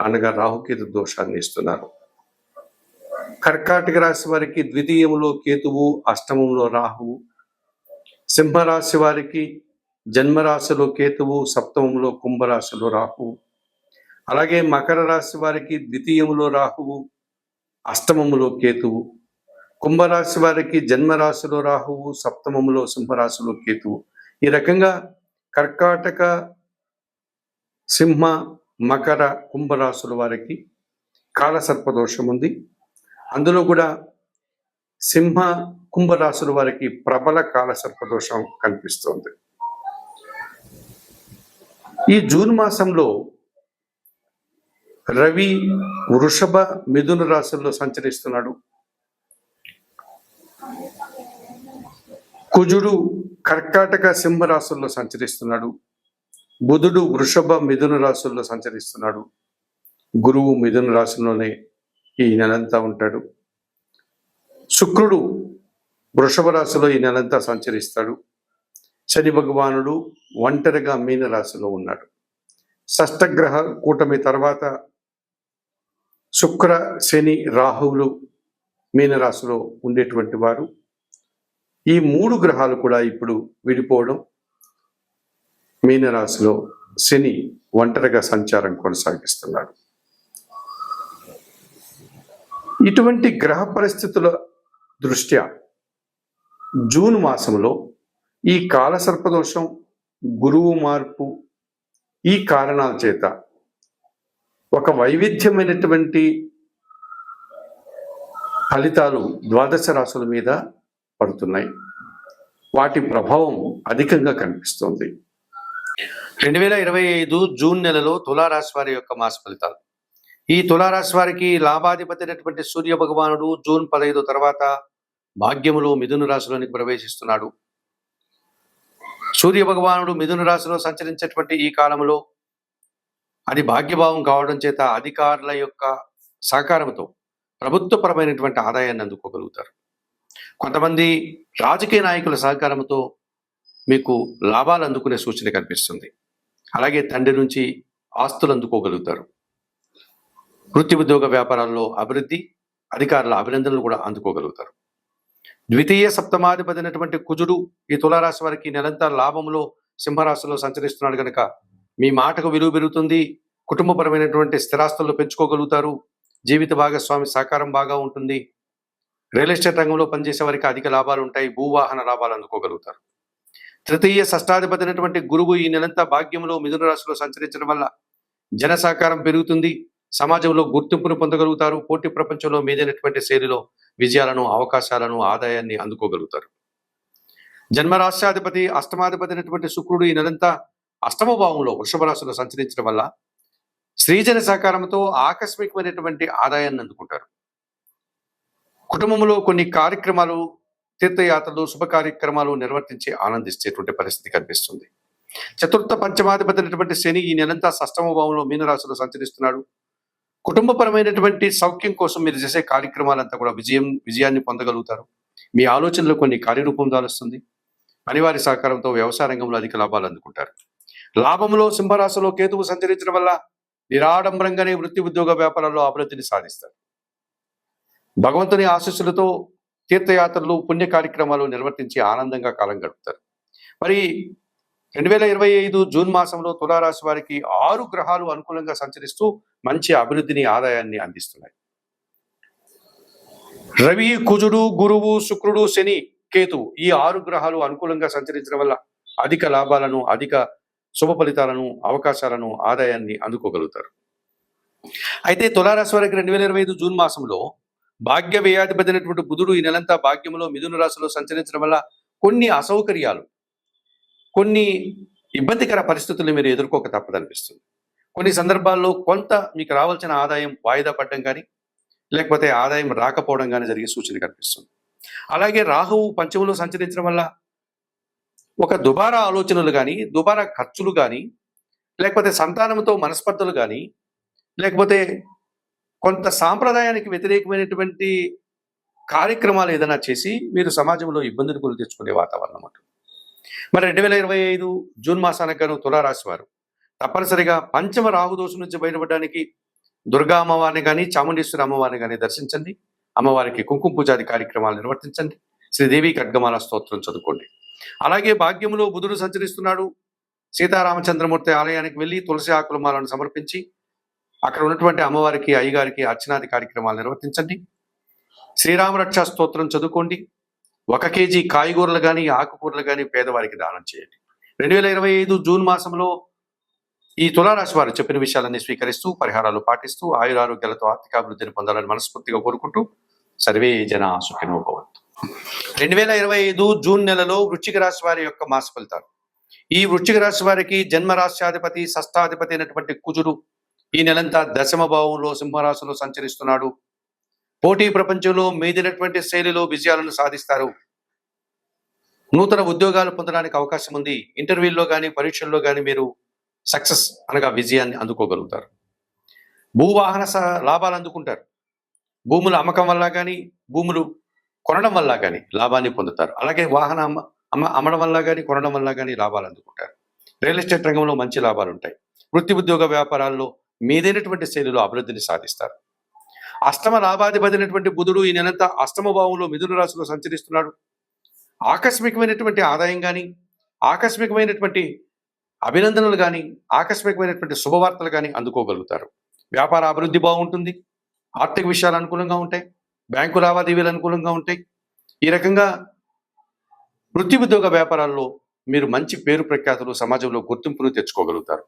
అనగా రాహుకేతు దోషాన్ని ఇస్తున్నారు. కర్కాటక రాశి వారికి ద్వితీయములో కేతువు అష్టమంలో రాహువు. సింహరాశి వారికి జన్మరాశిలో కేతువు సప్తమంలో కుంభరాశిలో రాహువు. అలాగే మకర రాశి వారికి ద్వితీయములో రాహువు అష్టమములో కేతువు. కుంభరాశి వారికి జన్మరాశిలో రాహువు సప్తమములో సింహరాశిలో కేతువు. ఈ రకంగా కర్కాటక సింహ మకర కుంభరాశుల వారికి కాలసర్పదోషం ఉంది అందులో కూడా సింహ కుంభరాశుల వారికి ప్రబల కాలసర్పదోషం కనిపిస్తోంది. ఈ జూన్ మాసంలో రవి వృషభ మిథున రాశుల్లో సంచరిస్తున్నాడు. కుజుడు కర్కాటక సింహ రాశుల్లో సంచరిస్తున్నాడు. బుధుడు వృషభ మిథున రాశుల్లో సంచరిస్తున్నాడు. గురువు మిథున రాశిలోనే ఈ నెలంతా ఉంటాడు. శుక్రుడు వృషభ రాశిలో ఈ నెలంతా సంచరిస్తాడు. శని భగవానుడు ఒంటరిగా మీన రాశిలో ఉన్నాడు. షష్టగ్రహ కూటమి తర్వాత శుక్ర శని రాహువులు మీనరాశిలో ఉండేటువంటి వారు. ఈ మూడు గ్రహాలు కూడా ఇప్పుడు విడిపోవడం మీనరాశిలో శని ఒంటరిగా సంచారం కొనసాగిస్తున్నాడు. ఇటువంటి గ్రహ పరిస్థితుల దృష్ట్యా జూన్ మాసంలో ఈ కాలసర్పదోషం గురువు మార్పు ఈ కారణాల చేత ఒక వైవిధ్యమైనటువంటి ఫలితాలు ద్వాదశ రాశుల మీద పడుతున్నాయి. వాటి ప్రభావం అధికంగా కనిపిస్తుంది. రెండు వేల ఇరవై ఐదు జూన్ నెలలో తులారాశి వారి యొక్క మాస ఫలితాలు. ఈ తులారాశి వారికి లాభాధిపతి అయినటువంటి సూర్య భగవానుడు జూన్ పదహైదు తర్వాత భాగ్యములో మిథున రాశిలోనికి ప్రవేశిస్తున్నాడు. సూర్య భగవానుడు మిథున రాశిలో సంచరించేటువంటి ఈ కాలంలో అది భాగ్యభావం కావడం చేత అధికారుల యొక్క సహకారంతో ప్రభుత్వపరమైనటువంటి ఆదాయాన్ని అందుకోగలుగుతారు. కొంతమంది రాజకీయ నాయకుల సహకారంతో మీకు లాభాలు అందుకునే సూచన కనిపిస్తుంది. అలాగే తండ్రి నుంచి ఆస్తులు అందుకోగలుగుతారు. వృత్తి ఉద్యోగ వ్యాపారాల్లో అభివృద్ధి అధికారుల అభినందనలు కూడా అందుకోగలుగుతారు. ద్వితీయ సప్తమాధిపతి అయినటువంటి కుజుడు ఈ తులారాశి వారికి నెలంతా లాభంలో సింహరాశిలో సంచరిస్తున్నాడు కనుక మీ మాటకు విలువ పెరుగుతుంది కుటుంబపరమైనటువంటి స్థిరాస్తులు పెంచుకోగలుగుతారు జీవిత భాగస్వామి సహకారం బాగా ఉంటుంది. రియల్ ఎస్టేట్ రంగంలో పనిచేసే వారికి అధిక లాభాలు ఉంటాయి భూవాహన లాభాలు అందుకోగలుగుతారు. తృతీయ షష్టాధిపతి అయినటువంటి గురువు ఈ నెలంతా భాగ్యంలో మిథున రాశిలో సంచరించడం వల్ల జన సహకారం పెరుగుతుంది. సమాజంలో గుర్తింపును పొందగలుగుతారు. పోటీ ప్రపంచంలో మీదైనటువంటి శైలిలో విజయాలను అవకాశాలను ఆదాయాన్ని అందుకోగలుగుతారు. జన్మరాశ్యాధిపతి అష్టమాధిపతి అయినటువంటి శుక్రుడు ఈ నెలంతా అష్టమ భావంలో వృషభ రాశిలో సంచరించడం వల్ల స్త్రీజన సహకారంతో ఆకస్మికమైనటువంటి ఆదాయాన్ని అందుకుంటారు. కుటుంబంలో కొన్ని కార్యక్రమాలు తీర్థయాత్రలు శుభ కార్యక్రమాలు నిర్వర్తించి ఆనందిస్తేటువంటి పరిస్థితి కనిపిస్తుంది. చతుర్థ పంచమాధిపతి శని ఈ నెలంతా సష్టమ భావంలో మీనరాశిలో సంచరిస్తున్నాడు. కుటుంబపరమైనటువంటి సౌఖ్యం కోసం మీరు చేసే కార్యక్రమాలంతా కూడా విజయం విజయాన్ని పొందగలుగుతారు. మీ ఆలోచనలు కొన్ని కార్యరూపం దాలుస్తుంది. పనివారి సహకారంతో వ్యవసాయ రంగంలో అధిక లాభాలు అందుకుంటారు. లాభంలో సింహరాశిలో కేతువు సంచరించడం వల్ల నిరాడంబరంగానే వృత్తి ఉద్యోగ వ్యాపారాల్లో అభివృద్ధిని సాధిస్తారు. భగవంతుని ఆశీస్సులతో తీర్థయాత్రలు పుణ్య కార్యక్రమాలు నిర్వర్తించి ఆనందంగా కాలం గడుపుతారు. మరి రెండు వేల ఇరవై ఐదు జూన్ మాసంలో తులారాశి వారికి ఆరు గ్రహాలు అనుకూలంగా సంచరిస్తూ మంచి అభివృద్ధిని ఆదాయాన్ని అందిస్తున్నాయి. రవి కుజుడు గురువు శుక్రుడు శని కేతు ఈ ఆరు గ్రహాలు అనుకూలంగా సంచరించడం వల్ల అధిక లాభాలను అధిక శుభ ఫలితాలను అవకాశాలను ఆదాయాన్ని అందుకోగలుగుతారు. అయితే తులారాశి వారికి రెండు వేల ఇరవై ఐదు జూన్ మాసంలో భాగ్య వ్యయాధిపతినటువంటి బుధుడు ఈ నెలంతా భాగ్యంలో మిథున రాశిలో సంచరించడం వల్ల కొన్ని అసౌకర్యాలు కొన్ని ఇబ్బందికర పరిస్థితులు మీరు ఎదుర్కోక తప్పదనిపిస్తుంది కొన్ని సందర్భాల్లో కొంత మీకు రావాల్సిన ఆదాయం వాయిదా పడడం కానీ లేకపోతే ఆదాయం రాకపోవడం కానీ జరిగే సూచన కనిపిస్తుంది. అలాగే రాహువు పంచములో సంచరించడం వల్ల ఒక దుబారా ఆలోచనలు కానీ దుబారా ఖర్చులు కానీ లేకపోతే సంతానంతో మనస్పర్ధలు కానీ లేకపోతే కొంత సాంప్రదాయానికి వ్యతిరేకమైనటువంటి కార్యక్రమాలు ఏదైనా చేసి మీరు సమాజంలో ఇబ్బందులు గురి తెచ్చుకునే వాతావరణం ఉంటుంది మరి రెండు వేల ఇరవై ఐదు జూన్ మాసానికి గాను తులారాశి వారు తప్పనిసరిగా పంచమ రాహుదోషం నుంచి బయటపడడానికి దుర్గా అమ్మవారిని కానీ చాముండేశ్వరి అమ్మవారిని కానీ దర్శించండి. అమ్మవారికి కుంకుమ పూజాది కార్యక్రమాలు నిర్వర్తించండి. శ్రీదేవి ఖడ్గమాల స్తోత్రం చదువుకోండి. అలాగే భాగ్యంలో బుధుడు సంచరిస్తున్నాడు. సీతారామచంద్రమూర్తి ఆలయానికి వెళ్ళి తులసి ఆకుల మాలను సమర్పించి అక్కడ ఉన్నటువంటి అమ్మవారికి అయ్యగారికి అర్చనాది కార్యక్రమాలు నిర్వర్తించండి. శ్రీరామరక్ష స్తోత్రం చదువుకోండి. ఒక కేజీ కాయగూరలు కానీ ఆకుకూరలు కానీ పేదవారికి దానం చేయండి. రెండు వేల ఇరవై ఐదు జూన్ మాసంలో ఈ తులారాశి వారు చెప్పిన విషయాలన్నీ స్వీకరిస్తూ పరిహారాలు పాటిస్తూ ఆయురారోగ్యాలతో ఆర్థికాభివృద్ధిని పొందాలని మనస్ఫూర్తిగా కోరుకుంటూ సర్వే జన సుఖినో భవంతు. రెండు వేల ఇరవై ఐదు జూన్ నెలలో వృశ్చిక రాశి వారి యొక్క మాస ఫలితాలు. ఈ వృశ్చిక రాశి వారికి జన్మరాశ్యాధిపతి షష్టాధిపతి అయినటువంటి కుజుడు ఈ నెలంతా దశమ భావంలో సింహరాశిలో సంచరిస్తున్నాడు. పోటీ ప్రపంచంలో మీదినటువంటి శైలిలో విజయాలను సాధిస్తారు. నూతన ఉద్యోగాలు పొందడానికి అవకాశం ఉంది. ఇంటర్వ్యూల్లో కానీ పరీక్షల్లో కానీ మీరు సక్సెస్ అనగా విజయాన్ని అందుకోగలుగుతారు. భూవాహన స- లాభాలు అందుకుంటారు. భూముల అమ్మకం వల్ల కానీ భూములు కొనడం వల్ల కానీ లాభాన్ని పొందుతారు. అలాగే వాహన అమ్మ అమ్మడం వల్ల కానీ కొనడం వల్ల కానీ లాభాలు అందుకుంటారు. రియల్ ఎస్టేట్ రంగంలో మంచి లాభాలు ఉంటాయి. వృత్తి ఉద్యోగ వ్యాపారాల్లో మీదైనటువంటి శైలిలో అభివృద్ధిని సాధిస్తారు. అష్టమ లాభాధిపతినటువంటి బుధుడు ఈ నెలంతా అష్టమ భావంలో మిథున రాశిలో సంచరిస్తున్నాడు. ఆకస్మికమైనటువంటి ఆదాయం కానీ ఆకస్మికమైనటువంటి అభినందనలు కానీ ఆకస్మికమైనటువంటి శుభవార్తలు కానీ అందుకోగలుగుతారు. వ్యాపార అభివృద్ధి బాగుంటుంది. ఆర్థిక విషయాలు అనుకూలంగా ఉంటాయి. బ్యాంకు లావాదేవీలు అనుకూలంగా ఉంటాయి. ఈ రకంగా వృత్తి ఉద్యోగ వ్యాపారాల్లో మీరు మంచి పేరు ప్రఖ్యాతులు సమాజంలో గుర్తింపును తెచ్చుకోగలుగుతారు.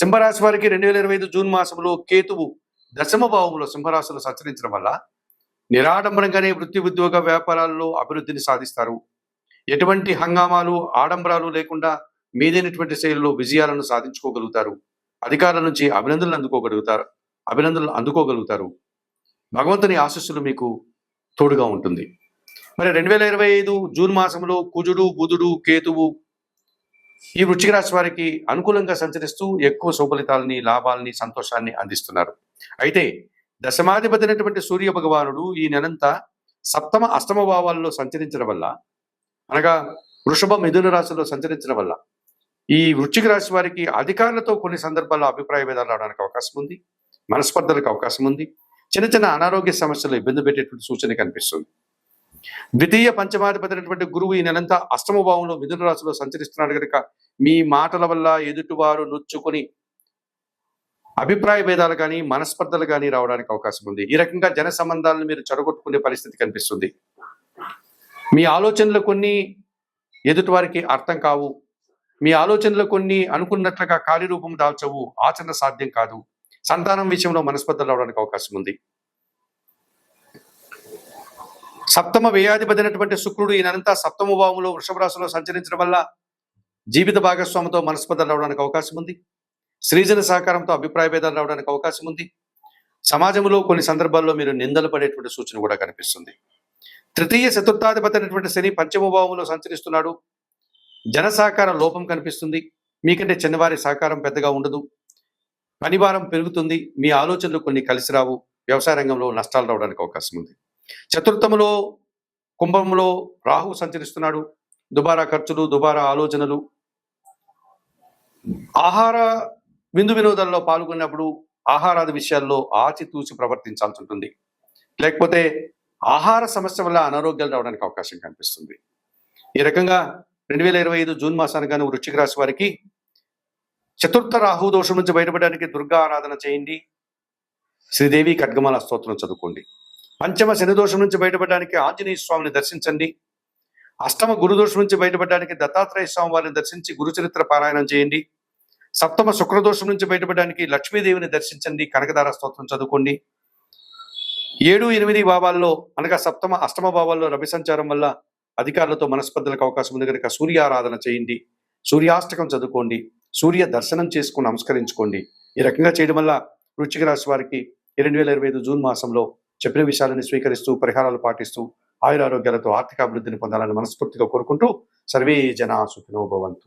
సింహరాశి వారికి రెండు వేల ఇరవై ఐదు జూన్ మాసంలో కేతువు దశమ భావంలో సింహరాశిలో సంచరించడం వల్ల నిరాడంబరంగానే వృత్తి ఉద్యోగ వ్యాపారాల్లో అభివృద్ధిని సాధిస్తారు. ఎటువంటి హంగామాలు ఆడంబరాలు లేకుండా మీదైనటువంటి శైలిలో విజయాలను సాధించుకోగలుగుతారు. అధికారుల నుంచి అభినందనలు అందుకోగలుగుతారు. అభినందనలు అందుకోగలుగుతారు. భగవంతుని ఆశస్సులు మీకు తోడుగా ఉంటుంది. మరి రెండు వేల ఇరవై ఐదు జూన్ మాసంలో కుజుడు బుధుడు కేతువు ఈ వృశ్చిక రాశి వారికి అనుకూలంగా సంచరిస్తూ ఎక్కువ శుభలితాలని లాభాలని సంతోషాన్ని అందిస్తున్నారు. అయితే దశమాధిపతి అయినటువంటి సూర్య భగవానుడు ఈ నెలంతా సప్తమ అష్టమ భావాల్లో సంచరించడం వల్ల అనగా వృషభ మిథున రాశిలో సంచరించడం వల్ల ఈ వృశ్చిక రాశి వారికి అధికారులతో కొన్ని సందర్భాల్లో అభిప్రాయ భేదాలు రావడానికి అవకాశం ఉంది మనస్పర్ధలకు అవకాశం ఉంది చిన్న చిన్న అనారోగ్య సమస్యలు ఇబ్బంది పెట్టేటువంటి సూచన కనిపిస్తుంది. ద్వితీయ పంచమాధిపతి గురువు ఈ నెలంతా అష్టమ భావంలో మిథున రాశిలో సంచరిస్తున్నాడు కనుక మీ మాటల వల్ల ఎదుటివారు నొచ్చుకొని అభిప్రాయ భేదాలు కానీ మనస్పర్ధలు కానీ రావడానికి అవకాశం ఉంది. ఈ రకంగా జన సంబంధాలను మీరు చెడగొట్టుకునే పరిస్థితి కనిపిస్తుంది. మీ ఆలోచనలు కొన్ని ఎదుటివారికి అర్థం కావు. మీ ఆలోచనలు కొన్ని అనుకున్నట్లుగా కార్యరూపం దాల్చవు. ఆచరణ సాధ్యం కాదు. సంతానం విషయంలో మనస్పర్ధలు రావడానికి అవకాశం ఉంది. సప్తమ వ్యయాధిపతినటువంటి శుక్రుడు ఈయనంతా సప్తమ భావంలో వృషభ రాశిలో సంచరించడం వల్ల జీవిత భాగస్వామితో మనస్పదం రావడానికి అవకాశం ఉంది. సృజన సహకారంతో అభిప్రాయ భేదాలు రావడానికి అవకాశం ఉంది. సమాజంలో కొన్ని సందర్భాల్లో మీరు నిందలు పడేటువంటి సూచన కూడా కనిపిస్తుంది. తృతీయ చతుర్థాధిపతి అయినటువంటి శని పంచమ భావంలో సంచరిస్తున్నాడు. జన సహకారం లోపం కనిపిస్తుంది. మీకంటే చిన్నవారి సహకారం పెద్దగా ఉండదు. పనిభారం పెరుగుతుంది. మీ ఆలోచనలు కొన్ని కలిసి రావు. వ్యవసాయ రంగంలో నష్టాలు రావడానికి అవకాశం ఉంది. చతుర్థములో కుంభంలో రాహు సంచరిస్తున్నాడు. దుబారా ఖర్చులు దుబారా ఆలోచనలు. ఆహార విందు వినోదాల్లో పాల్గొన్నప్పుడు ఆహారాది విషయాల్లో ఆచితూచి ప్రవర్తించాల్సి ఉంటుంది. లేకపోతే ఆహార సమస్య వల్ల అనారోగ్యాలు రావడానికి అవకాశం కనిపిస్తుంది. ఈ రకంగా రెండు వేల ఇరవై ఐదు జూన్ మాసానికి వృశ్చిక రాశి వారికి చతుర్థ రాహు దోషం నుంచి బయటపడడానికి దుర్గా ఆరాధన చేయండి. శ్రీదేవి ఖడ్గమాల స్తోత్రం చదువుకోండి. పంచమ శని దోషం నుంచి బయటపడడానికి ఆంజనేయ స్వామిని దర్శించండి. అష్టమ గురుదోషం నుంచి బయటపడడానికి దత్తాత్రేయ స్వామి వారిని దర్శించి గురుచరిత్ర పారాయణం చేయండి. సప్తమ శుక్రదోషం నుంచి బయటపడడానికి లక్ష్మీదేవిని దర్శించండి. కనకదార స్తోత్రం చదువుకోండి. ఏడు ఎనిమిది భావాల్లో అనగా సప్తమ అష్టమ భావాల్లో రవి సంచారం వల్ల అధికారులతో మనస్పర్ధలకు అవకాశం ఉంది కనుక సూర్య ఆరాధన చేయండి. సూర్యాష్టకం చదువుకోండి. సూర్య దర్శనం చేసుకుని నమస్కరించుకోండి. ఈ రకంగా చేయడం వల్ల వృచ్చిక రాశి వారికి రెండు వేల ఇరవై ఐదు జూన్ మాసంలో చెప్పిన విషయాలను స్వీకరిస్తూ పరిహారాలు పాటిస్తూ ఆయురారోగ్యాలతో ఆర్థిక అభివృద్ధిని పొందాలని మనస్ఫూర్తిగా కోరుకుంటూ సర్వే జన సుఖినో భవంతు.